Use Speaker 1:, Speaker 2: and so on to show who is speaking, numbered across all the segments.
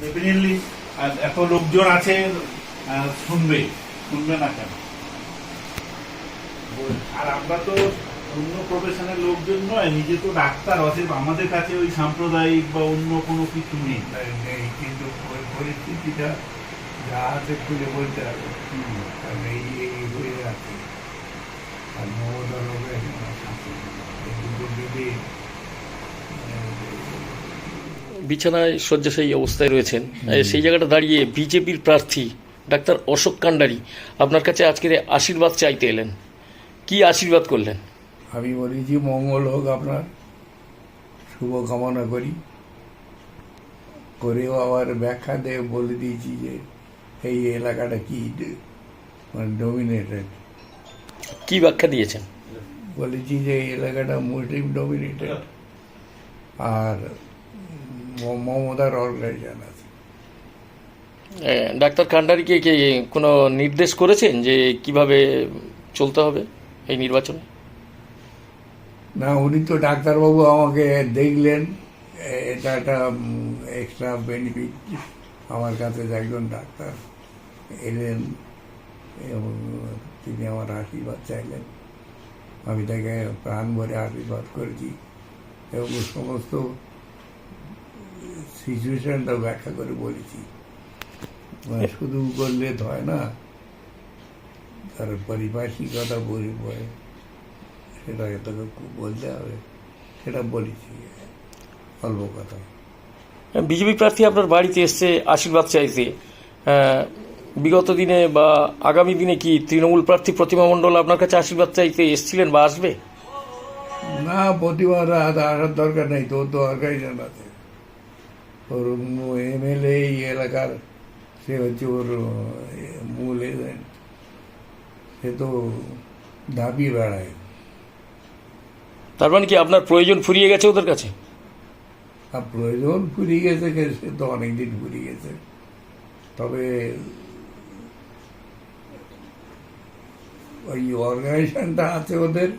Speaker 1: Definitely এত লোকজন আছে শুনবে শুনবে না কেন? আর আমরা তো অন্য প্রফেশনের লোকজন নয় নিজে তো ডাক্তার অতএব আমাদের কাছে ওই সাম্প্রদায়িক বা অন্য কোনো কিছু নেই।
Speaker 2: নেই কিন্তু পরি- পরিস্থিতিটা যা আছে খুলে বলতে হবে। কারণ এই এই হয়ে আছে। আর মমতা লোকের এই দুটো যদি
Speaker 3: বিছানায় শয্যাশায়ী অবস্থায় রয়েছেন। সেই জায়গাটা দাঁড়িয়ে বিজেপির প্রার্থী ডাক্তার অশোক কান্ডারি আপনার কাছে আজকের আশীর্বাদ চাইতে এলেন। কি আশীর্বাদ করলেন?
Speaker 2: আমি বলেছি মঙ্গল হোক আপনার শুভ কামনা করি। করেও আবার ব্যাখ্যা দিয়ে বলে দিয়েছি যে এই এলাকাটা কি মানে ডোমিনেটেড
Speaker 3: কি ব্যাখ্যা দিয়েছেন?
Speaker 2: বলেছি যে এই এলাকাটা মুসলিম ডোমিনেটেড আর মমতার অর্গানাইজেশন আছে
Speaker 3: ডাক্তার কান্ডারিকে কি কোনো নির্দেশ করেছেন যে কীভাবে চলতে হবে এই নির্বাচনে?
Speaker 2: না উনি তো ডাক্তারবাবু আমাকে দেখলেন এটা একটা এক্সট্রা বেনিফিট আমার কাছে একজন ডাক্তার এলেন এবং তিনি আমার আশীর্বাদ চাইলেন। আমি তাকে প্রাণ ভরে আশীর্বাদ করেছি এবং সমস্ত সিচুয়েশনটা ব্যাখ্যা করে বলেছি। মানে শুধু করলে তো হয় না তার পারিপার্শ্বিকতা বই পড়ে সেটাকে তোকে বলতে হবে সেটা বলেছি অল্প কথা।
Speaker 3: বিজেপি প্রার্থী আপনার বাড়িতে এসছে আশীর্বাদ চাইতে। বিগত দিনে বা আগামী দিনে কি তৃণমূল প্রার্থী প্রতিমা মণ্ডল আপনার কাছে আশীর্বাদ চাইতে এসছিলেন বা আসবে?
Speaker 2: না প্রতিবার আসার দরকার নেই তোর তো অর্গানাইজেশন ওর এমএলএ এলাকার সে হচ্ছে ওর মূল এজেন্ট সে তো দাবি বেড়ায়
Speaker 3: তার মানে কি আপনার প্রয়োজন ফুরিয়ে গেছে ওদের কাছে?
Speaker 2: আর প্রয়োজন ফুরিয়ে গেছে সে তো অনেকদিন ফুরিয়ে গেছে। তবে ওই অর্গানাইজেশনটা আছে ওদের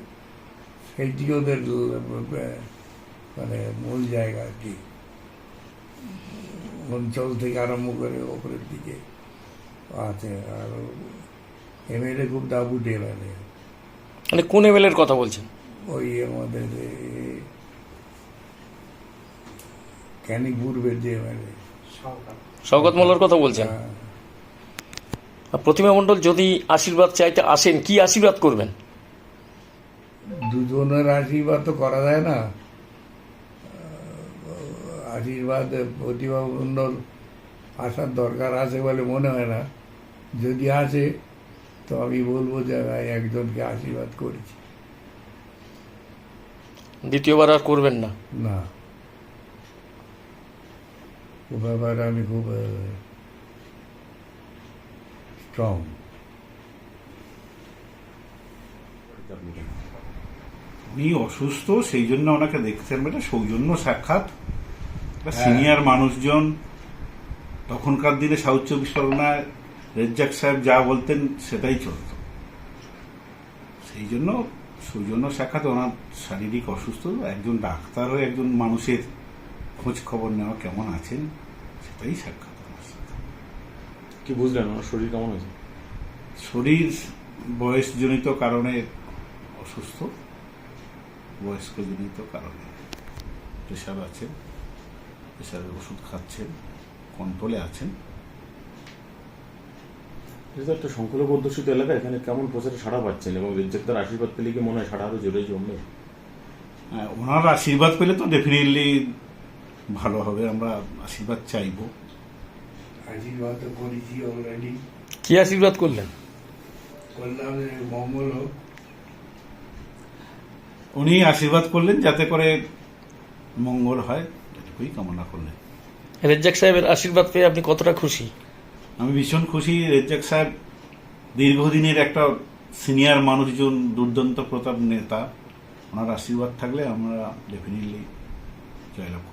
Speaker 2: সেইটি ওদের মানে মূল জায়গা আর কি। অঞ্চল থেকে আরম্ভ করে ওপরের দিকে আছে আর এমএলএ খুব দাবুটে এমএলএ
Speaker 3: মানে কোন এমএলএর কথা বলছেন?
Speaker 2: ওই আমাদের এ, ক্যানিং পূর্বের যে এমএলএ
Speaker 3: শওকত। মোল্লার কথা বলছেন? আর প্রতিমা মণ্ডল যদি আশীর্বাদ চাইতে আসেন কি আশীর্বাদ করবেন?
Speaker 2: দুজনের আশীর্বাদ তো করা যায় না। আশীর্বাদ প্রতিভা মণ্ডল আসার দরকার আছে বলে মনে হয় না। যদি আসে তো আমি বলব যে আমি একজনকে আশীর্বাদ করেছি।
Speaker 3: দ্বিতীয়বার আর করবেন না?
Speaker 2: না। ও ব্যাপারে আমি খুব স্ট্রং
Speaker 1: উনি অসুস্থ সেই জন্য ওনাকে দেখছেন এটা সৌজন্য সাক্ষাৎ। সিনিয়র মানুষজন তখনকার দিনে সাউথ চব্বিশ পরগনায় রেজ্জাক সাহেব যা বলতেন সেটাই চলত। সেই জন্য সৌজন্য সাক্ষাৎ ওনার শারীরিক অসুস্থ একজন ডাক্তার হয়ে একজন মানুষের খোঁজ খবর নেওয়া কেমন আছেন সেটাই সাক্ষাৎ
Speaker 4: কি বুঝলেন ওনার শরীর কেমন হয়েছে?
Speaker 1: শরীর বয়সজনিত কারণে অসুস্থ বয়স্কজনিত কারণে প্রেশার আছে। প্রেশারের ওষুধ খাচ্ছেন কন্ট্রোলে আছেন।
Speaker 4: একটা সংখ্যালঘু অধ্যুষিত এলাকা এখানে কেমন প্রচারে সাড়া পাচ্ছেন এবং রেজ্জাকদার আশীর্বাদ পেলে কি মনে হয় সাড়া আরও জোরে জমবে?
Speaker 1: ওনার আশীর্বাদ পেলে তো ডেফিনেটলি ভালো হবে আমরা আশীর্বাদ চাইব।
Speaker 2: আশীর্বাদ তো করেছি অলরেডি
Speaker 3: কি আশীর্বাদ করলেন?
Speaker 2: করলাম মঙ্গল হোক।
Speaker 1: উনি আশীর্বাদ করলেন যাতে করে মঙ্গল হয়। এটুকুই কামনা করলেন।
Speaker 3: রেজ্জাক সাহেবের আশীর্বাদ পেয়ে আপনি কতটা খুশি?
Speaker 1: আমি ভীষণ খুশি। রেজ্জাক সাহেব দীর্ঘদিনের একটা সিনিয়র মানুষজন দুর্দান্ত প্রতাপ নেতা। ওনার আশীর্বাদ থাকলে আমরা ডেফিনেটলি জয়লাভ